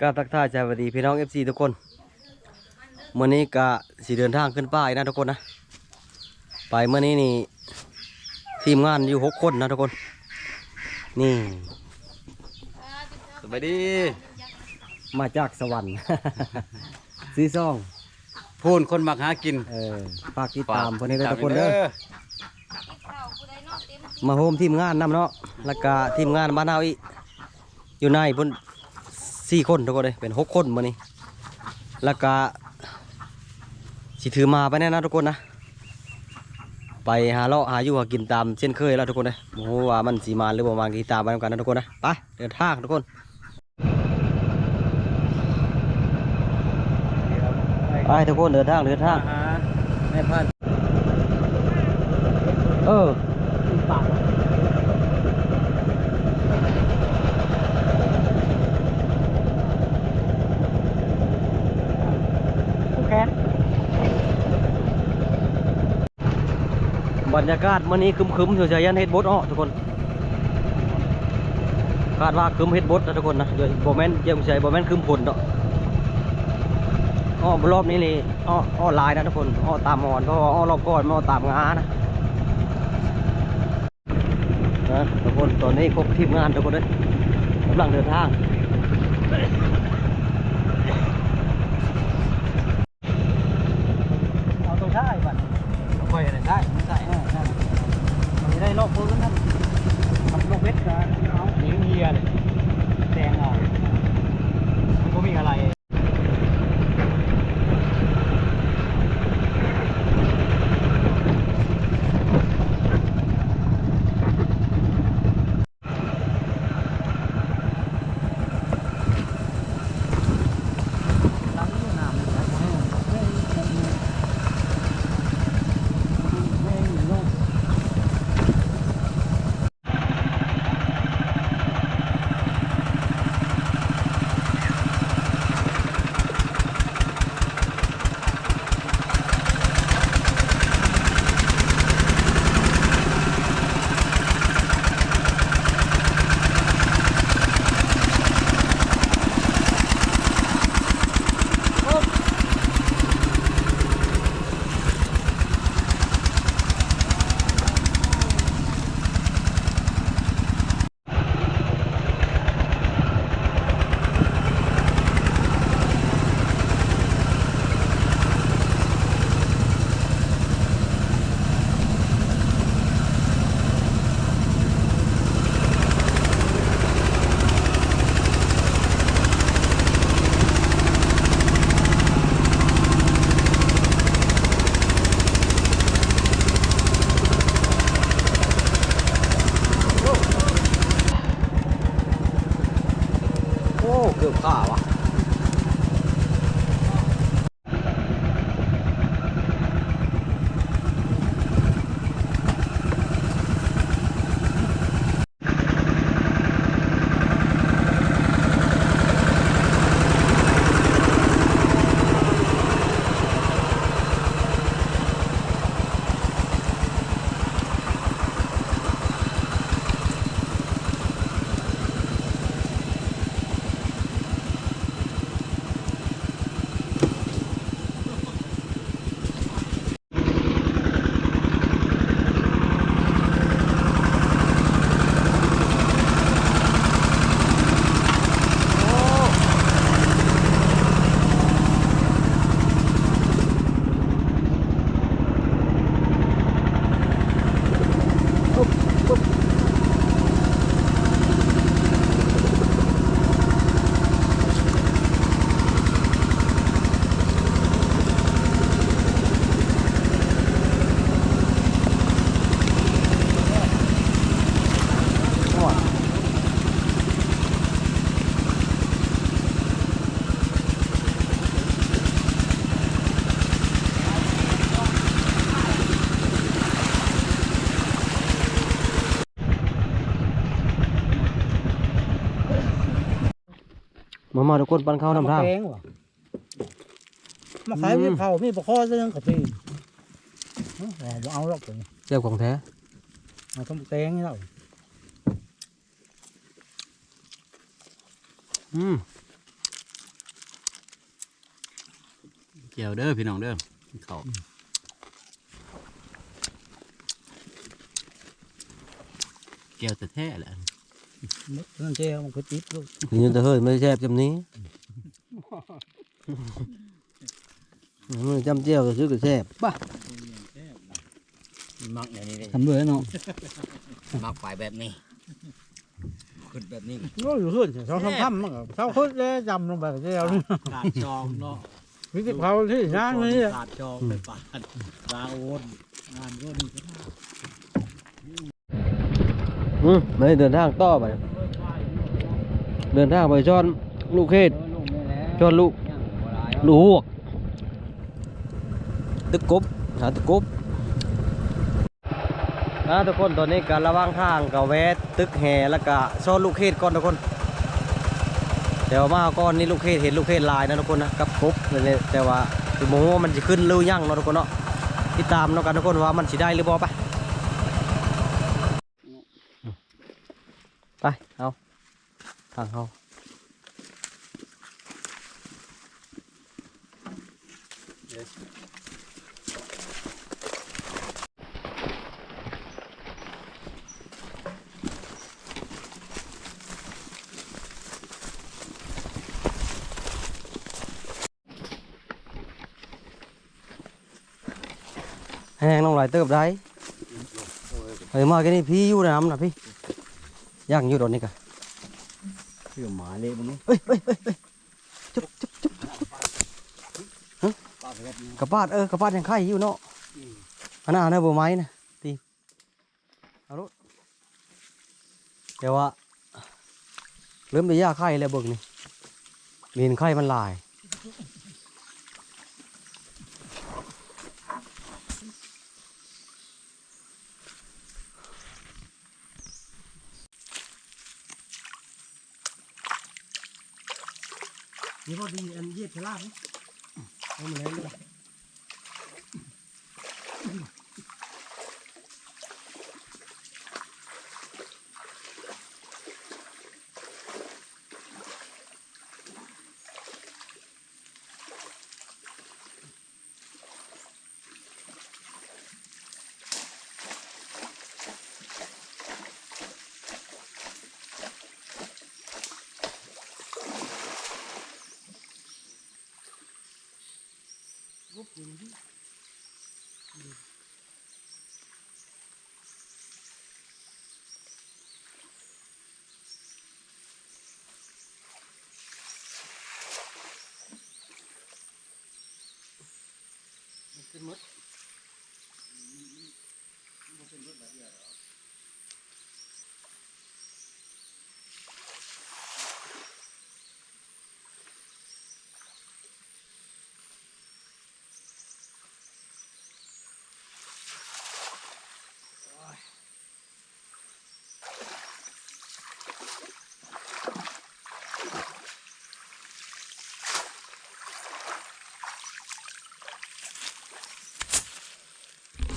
ก็ทักทายสวัสดีพี่น้อง FC ทุกคนมื่อนี้ก็สิเดินทางขึ้นป้ายนะทุกคนนะ ไปเมื่อนี้นี่ทีมงานอยู่หกคนนะทุกคน นี่สวัสดี มาจากสวรรค์ ซีซ่องพูนคนมักหากิน เออฝากติดตามคนนี้ด้วยทุกคนเด้ออมาโฮมทีมงานนำเนาะแล้วก็ทีมงานบ้านเฮาอีกอยู่ในเพุ่น สี่คนทุกคนเลยเป็นหกคนมื้อนี้แล้วก็สิถือมาไปแน่นะทุกคนนะไปหาเลาะหาอยู่หากินตามเช่นเคยแล้วทุกคนเลยโอ้ว่ามันสีมาหรือบ่มากี่ตามไปนำกันนะทุกคนนะไปเดินทางทุกคนไปทุกคนเดินทางเดินทางแม่พันเออแบรรยากาศมื้อนี้ครึมๆเฉยๆยันเฮ็ดบดอ้อทุกคนคาดว่าคึมเฮ็ดบดนะทุกคนนะเดี๋ยวบ่แม่นเยี่ยมใจบ่แม่นคึมฝนดอกอ้อรอบนี้นี่อ้ออ้อลายนะทุกคนอ้อตามหอนเพราะว่าอ้อรอบก่อนมันอ้อตามงานะนะทุกคนตอนนี้ครบทีมงานทุกคนเลยกำลังเดินทาง เอาตัวได้บัดเอาไปอะไรได้ไม่ได้ มันไม่ได้ลอกพื้นนั่นมันลอกเวทกันเอาหนีเฮียเลยแดงเอามันก็มีอะไร Woo! อทุกคนปันเข้าน้ำทางแพงว่ะมาขายมีเผามีปลาคอเรื่องกะทิบ่เอาหรอกเลยเจ้าของแท้มาต้มแตงนี่เราอืมเกี่ยวเด้อพี่น้องเด้อเขาเกี่ยวแต่แท้แหละ นั่นเจ้ามันก็ติดลูกนี่จะเฮ้ยไม่แซ่บจำนี้จำเจียวก็ซื้อก็แซ่บป่ะมักอย่างนี้เลยทำด้วยเนาะมักไปแบบนี้ขึ้นแบบนี้โอ้ยขึ้นสองสามคำมันก็เท่าขึ้นเลยจำลงไปเจ้านี่ขาดจองเนาะวิธีเผาที่ช้างนี่ขาดจองไปป่าดลาโอนงานก็นี่ก็ได้ อืมไม่เดินทางต่อไปเดินทางไปจอนลูกเขตจอนลูกลูกหวตึกกบหาตึกกบนะทุกคนตอนนี้การระว่างทางกับแวะตึกแห่แล้วก็ซ่อนลูกเขตก่อนทุกคนเดี๋ยวมาก่อนนี่ลูกเขตเห็นลูกเขตลายนะทุกคนนะกับกบเลยแต่ว่าคือโมโหว่ามันจะขึ้นหรือยังเนาะทุกคนเนาะติดตามเนาะกันทุกคนว่ามันสิได้หรือบ่ไปลงหลายเติบได้เฮ้ยมาแค่นี้พี่อยู่ในน้ำนะพี่ ย่างอยู่ตอนนี้กะเชื่อหมาเลยมึงนี่เฮ้ยเฮ้ยเฮ้ยเฮ้ยจุ๊บจุ๊บจุ๊บฮะกระปาดเออกระปาดยังไข่อยู่เนาะอันนั้นอันนั้นบัวไม้นะตีเอาลูกเดี๋ยวว่าเริ่มได้ยาไข่แล้วเบิ่งนี่มีเห็นไข่มันหลาย นี่พอดีอันเย็ดพลาดเอามาแล้วเลย ขึ้นม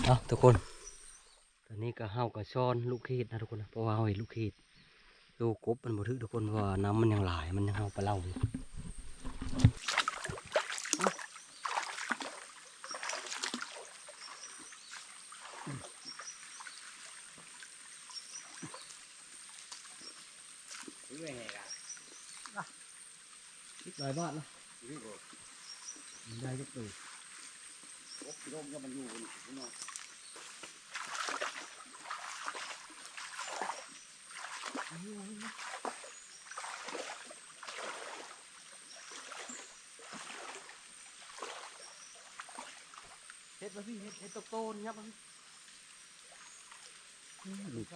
เอาทุกคน ตอนนี้ก็เฮากับช้อนลูกเขตนะทุกคนนะเพราะว่าเฮาเห็นลูกเขตลูกกบมันบ่ถึกทุกคนเพราะว่าน้ำมันยังหลายมันยังเฮาไปเล่าอยู่ลายบ้าทนะได้ก็ตื่นเฮ็มันอยู่บนนอกาพี่เฮ็ดเฮ็ดตกโตนยับมาพี่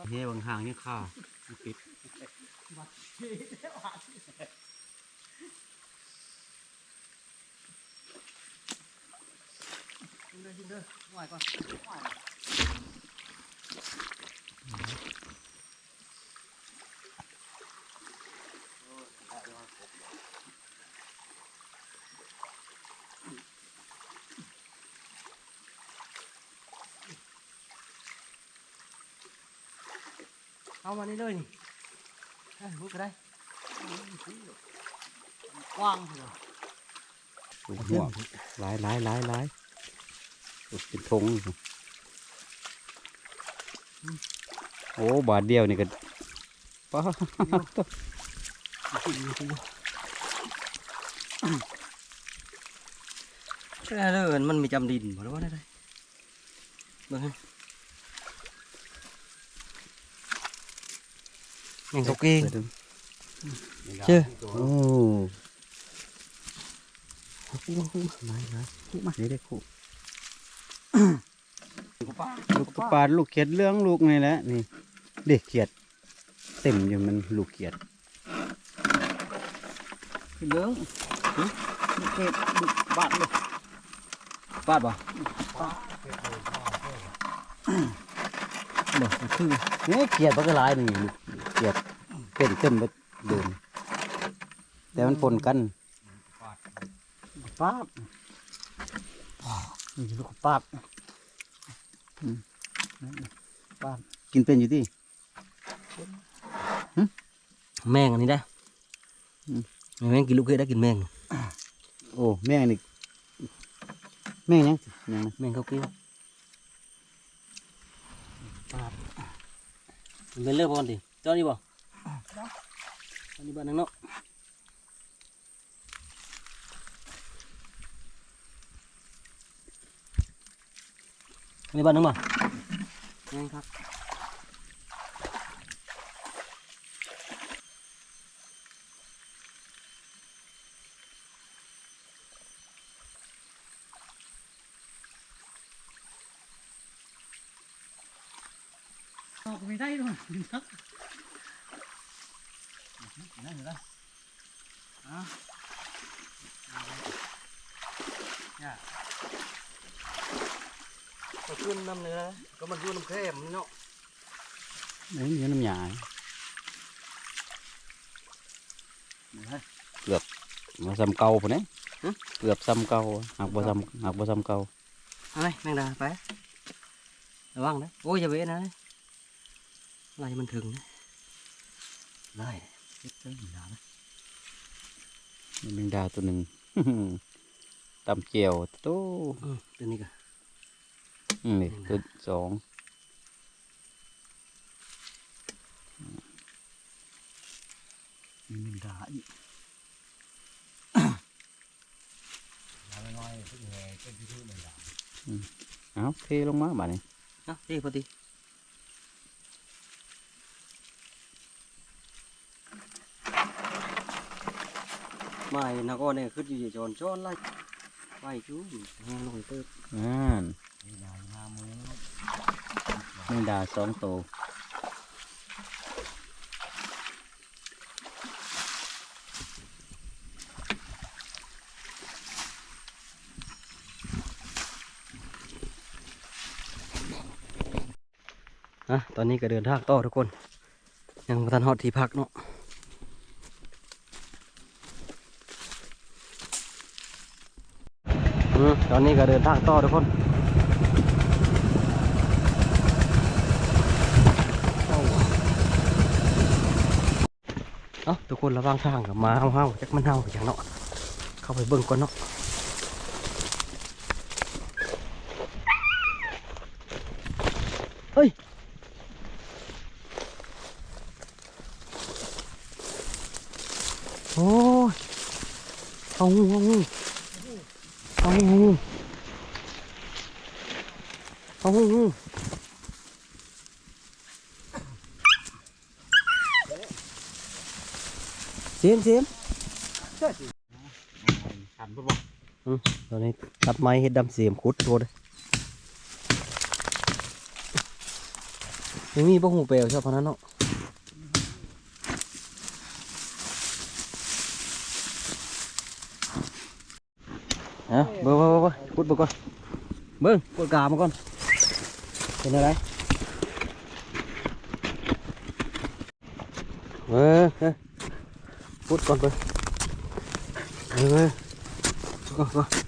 เฮ้บางห่างนี่ข้าปิดกินเด้อกินเด้อไหวก่อนไหว เอามานี่เลยนี่เอ้ยบุกก็ได้กว้างเถอะหัวหลายหลายหลายหลายโอ้เป็นทงอยู่โอ้บาทเดียวนี่ก็ป้าแค่เด้อมันมีจำดินบ่แล้วว่าได้ได้เบิ่งให้ แมงกอกเกงเชื่อโอ้หลายหลายคู่มานี่ได้คู่ลูกกระปาดลูกเขียดเรื่องลูกนี่แหละนี่เด็กเขียดเต็มอยู่มันลูกเขียดเหลืองเก็บบาดเลยปาดบ่บ่คือนี่เขียดมันก็หลายนี่ เขียดเป็นเต็มไปเดินแต่มันปนกันปาดนี่ลูกปาดอืมปาดกินเป็นอยู่ที่แมงอันนี้ได้อืมแมงกินลูกเกดได้กินแมงโอ้แม่งนี่แม่งยังยังนะแมงเขากินมันเป็นเรื่องบอลดิ เจ้านี่บ่อันนี้บ้านนึงเนาะอันนี้บ้านนึงบ่แมง ครับออกไม่ได้ด้วยครับนั่นอยู่แล้วก็ขึ้นน้ำเนื้อก็มันอยู่น้ำแคมนี่เนาะนี่มีน้ำยาเกือบมาซ้ำ เก่าพอนี้เกือบซ้ำเก่าหักบ่ซ้ำหักบ่ซ้ำเก่าอะไรแมงดาวนะโอ้ยอย่าเว้นะอะไรมันถึงนะได้มีแมงดาตัวหนึ่งตำเจียวตอืมตัวนี้ก็นี่ตัวสองมีมันด่าอีกเอาเทลงมาบ่านี้เอะนี่พอดี ไม่นะก็เนี่ยขึ้นอยู่จอนจอนไล่ไปจู้แห้งลงเติบอ่านแมงดาสองตัวอะตอนนี้ก็เดินทางต่อทุกคน ยังบ่ทันฮอดที่พักเนาะอืม ตอนนี้ก็เดินทางต่อทุกคนเอ้าทุกคนระวังทางกับมาเฮาเฮาๆจักมันเฮาอย่างเนาะเข้าไปเบิ่งก่อนเนาะเฮ้ยโอ้ยเอางูเอางูเอางูเอางูเอางู เสียมเสียมขันบ่บ่ตอนนี้ตัดไม้เฮ็ดดำเสียมขุดโทษเลยยังมีบ่หูเปลวชอบพนันเนาะฮะเบิ่งเบิ่งเบิ่งเบิ่งขุดเบิ่งก่อนเบิ่งกดกามาก่อนเป็นอะไรเบิ่ง เฮ้ยขุดก่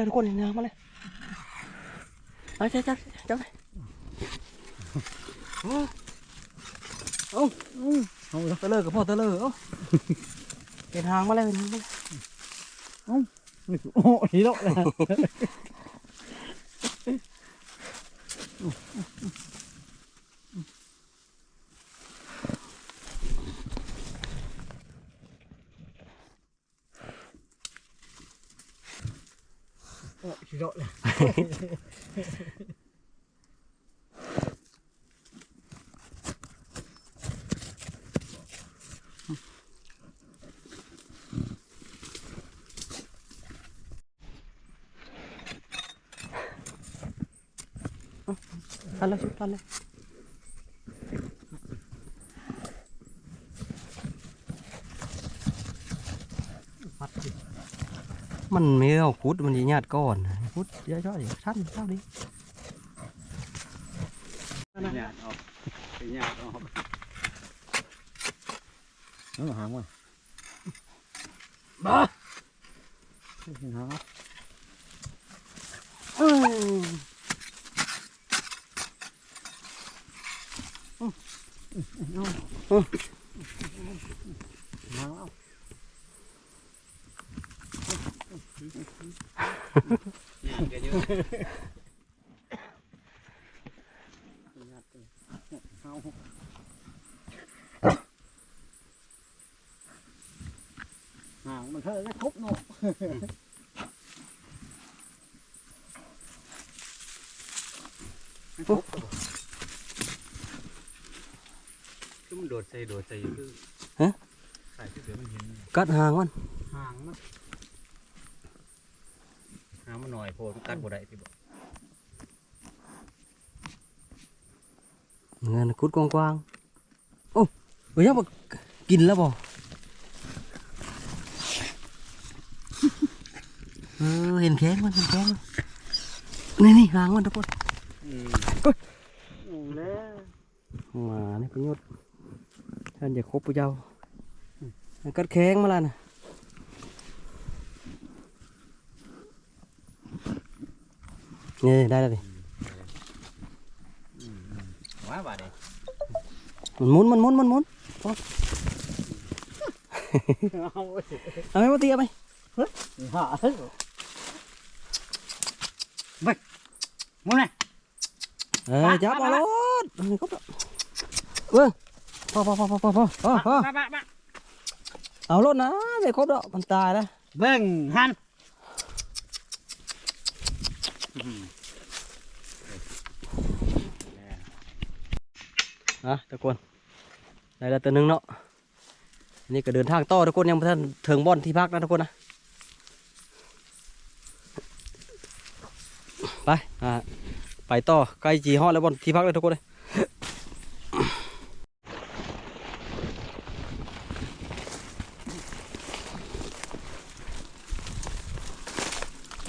เบิ่งเบิ่งเบิ่งก่อนก่อนหางมาเลยทุกคนหางมาเลยเอาจับจับจับเลยโอ้โอาเอาเตะเลอกับพ่อตะเลอเอาเป็นหางมาเลยเป็นหางมาเลยโอ้ยแล้วเลยโอ้ยแล้วเลย ทันเลยชุดทันเลยมันไม่เอาคุดมันจะญาติก้อน phút dễ cho để sát mình sao đi. Nhà hộp nhà hộp nó là hàng rồi ba! Nó. Oh. nào mình thấy nó khúc luôn khúc chúng đột xây đột xây cứ hả cắt hàng anh hàng nó ามาหน่อยพดกัดบ่ได้พี่บอกเงินคุดกว้างๆโอ้เฮ้ยยังบอกินแล้วบ่เออเห็นแข้งมันเห็นแข้งมันนี่นี่หางมันทุกคนมาเนี่ยประโยชท่านอย่าคบปยาวจ้กัดแข้งมาแล้วนะ Nè, đây đây. Quá bà đây. Mình muốn, mình muốn, mình muốn. Thôi. Ôi, một tí mày. Hả? Mày. Muốn này. Ê, chắp vào luôn. Vâng. Pho pho pho pho pho pho. Pho pho. Ao lốt nó, về khốp độ bàn tài đây Vâng, han. นะทุกคนได้แล้วตัวนึงเนาะอันนี่ก็เดินทางต่อทุกคนยังไม่ทันถึงบ่อนที่พักนะทุกคนนะไปอ่าไปต่อใกล้จีฮอดแล้วบ่อนที่พักเลยทุกคนเลย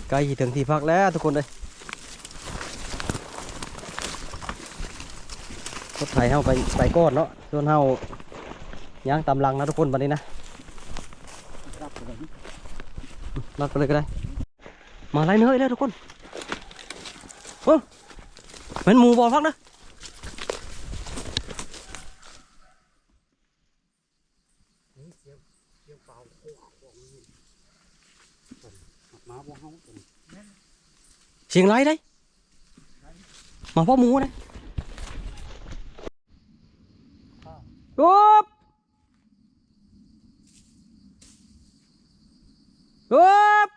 ใกล้ถึงที่พักแล้วทุกคนเลย รถไถเฮาไปไปก้อนเนาะส่วนเฮาย่างตำลังนะทุกคนบัดนี้นะรับผมรัดไปเลยก็ได้ มาไล่เนื้ออีกแล้วทุกคนโอ้เป็นหมูบอลพักนะเฮาเสียงไรได้ มาพ่อหมูนะปุ๊บปุ๊บ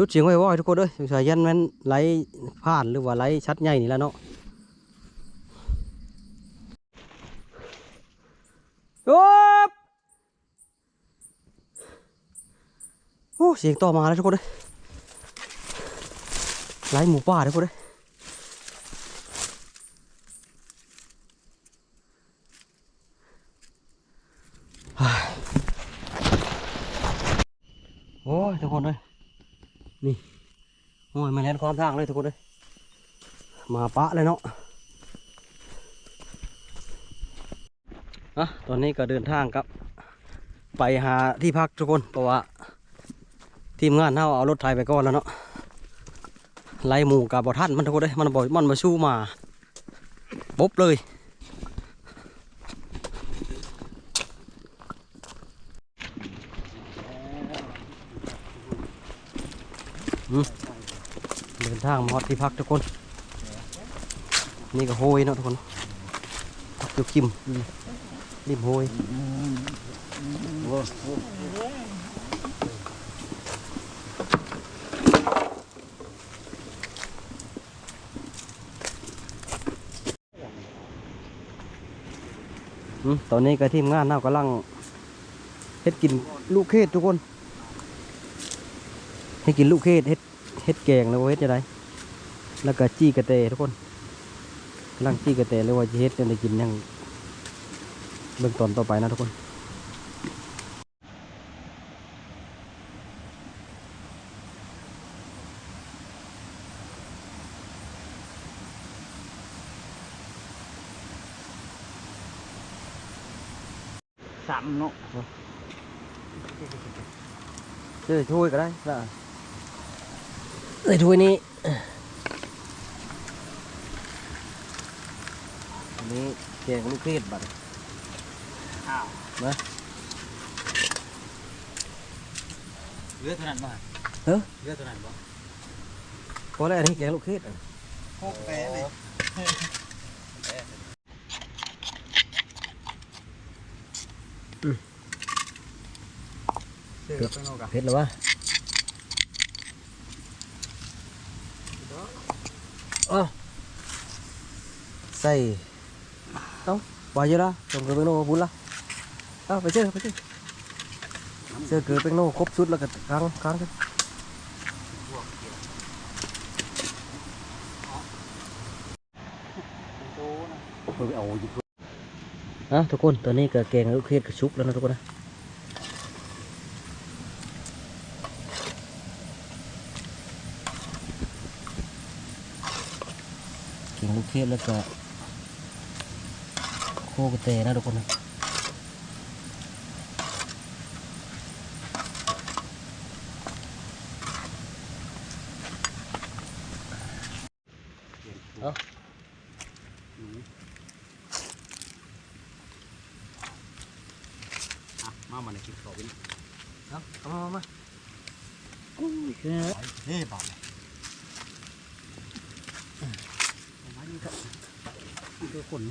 ชุดเสียงไว้ว่าทุกคนเด้ยสงสัยยันมันไหลผ่านหรือว่าไหลชัดใหญ่นี่แหล้วเนาะโอ้เสียงต่อมาแล้วทุกคนเลยไล่หมูป่าทุกคนเลยเฮ้ยโอ้ยทุกคนเลยนี่โอ้ยมาแล่น ความทางเลยทุกคนเลยมาปะเลยเนาะอะตอนนี้ก็เดินทางครับ ไปหาที่พักทุกคนเพราะว่าทีมงานเฮาเอารถไถไปก่อนแล้วเนาะไล่หมูกับบ่ทันมันทุกคนเด้ยมันบ่มันมาสู้มาปุ๊บเลยอืม เดินทางมาฮอดที่พักทุกคน นี่ก็โฮยเนาะทุกคนจุกคิมอืมริมโฮยตอนนี้ก็ทีมงานเรากำลังเฮ็ดกินลูกเขตทุกคน ให้กินลูกเขตเฮ็ด เฮ็ดแกงแล้วว่าเฮ็ดจะไดแล้วก็จี้กระเตทุกคนกำลังจี้กระเตเลยว่าจะเฮ็ดจะได้กินหยังเบื้องตอนต่อไปนะทุกคนสามเนาะเจอถ้วยก็ได้ละ ใส่ถ้วยนี้อันนี้แกงลูกเขตบัดเลือดเท่านั้นบ่เฮ้อเลือดเท่านั้นบ่พอแล้วอันนี้แกงลูกเขตอะโคกแปะเลยเผ็ดหรือวะอ๋อใส่เอ้าว่าเยอะละส่งเกลือเป็นโน่บุญละเอ้าไปเจอไปเจอเจอเกลือเป็นโนครบชุดแล้วก็ค้างค้างกันอะทุกคนตอนนี้ก็แกงลูกเขยดกระชุกแล้วนะทุกคนนะกิ่งลูกเทศแล้วก็ คกระเตนะทุกคนนะเอามามาในคลิปเขาเป็นเอาเอามามามาเฮ้บ่าวคือคน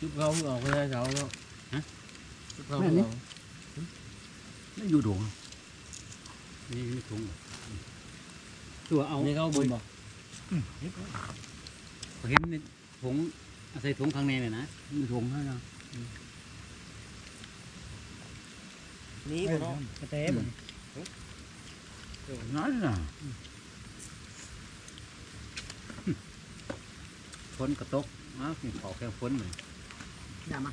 จุดเขาออกไปได้เขาแล้วฮะจุดเขาแม่นี่ไม่อยู่ดวงนี่ไม่ถุงตัวเอานี่เขาบุญบอกเห็นในถุงใส่ถุงข้างในเนี่ยนะมีถุงให้นะ นี่บ่เนาะกระเตบน้อยน่ะฝนกระตกอ้าวขอแค่ฝนเลยอย่ามา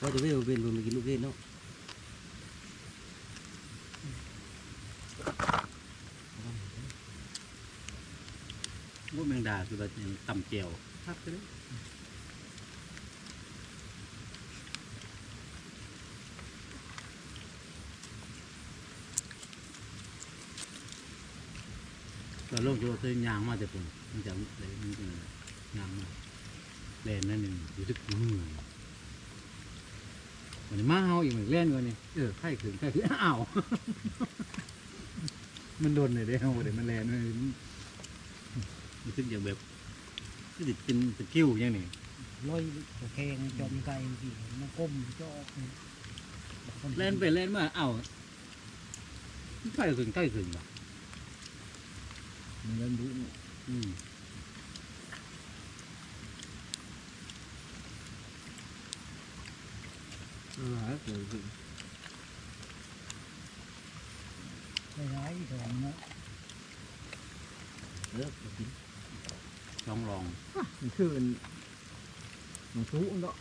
ว่าจะไม่เอาเป็นบุญไปกินลูกเทศเนาะว่าแมงดาคือแบบต่ำเจียวครับเลย โลกโยเตยยางมาแต่ปุ่นมันจะเลยมันจะยางมาแลนนั่นหนึ่งรู้สึกมือวันนี้มาเฮาอีกเหมือนเล่นวันนี้เออไข่ขึ้นไข่ขึ้นอ้าวมันโดนเลยเด้เฮาเดี๋ยวมันแลนเลยรู้สึกอย่างแบบรู้สึกเป็นสกิลอย่างนี้ลอยแข่งจอมไก่สิมาก้มจอกเล่นไปเล่นมาอ้าวไข่ขึ้นไข่ขึ้นว่ะ เงินบุอืมเออหาเกิดไม่ร้ายสองนะเลิกกินลองลองมันคือมันมันสู้เนาะ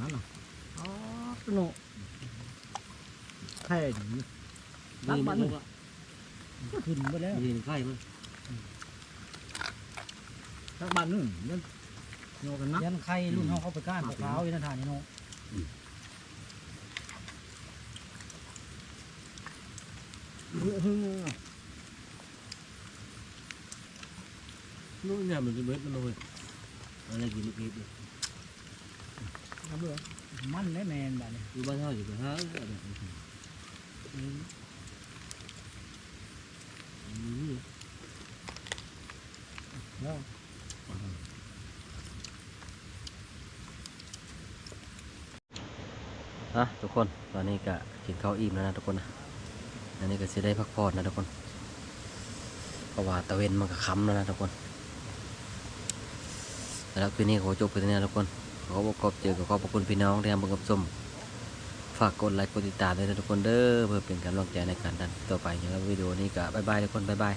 นั่นน่ะอ๋อสนุกแค่นี้รักมันขึ้นไปแล้วนี่ไข่มัน รักบ้านนึงยันโยกันนักยันไข่รุ่นเขาเข้าไปก้านขาวๆอยู่นั่นทานนี่เนาะนู่นเนี่ยมันจะเบ็ดมันเลยอะไรกินลูกเห็ดมันได้แมนแบบนี้อยู่บ้านเฮาอยู่กับเฮาอืมอืม แล้วอะทุกคนตอนนี้ก็กินข้าวอิ่มแล้วนะทุกคนนะอันนี้ก็จะได้พักผ่อนนะทุกคนเพราะว่าตะเวนมันก็ค้ำแล้วนะทุกคนแล้วคืนนี้ขอจบไปที่นี่ทุกคนขอบอกขอบเจอกับขอบคุณพี่น้องที่ทำบุญกับสมฝากกดไลค์กดติดตามด้วยนะทุกคนเด้อเพื่อเป็นกำลังใจในการดันต่อไปอย่างวิดีโอนี้ก็บายบายทุกคนบายบาย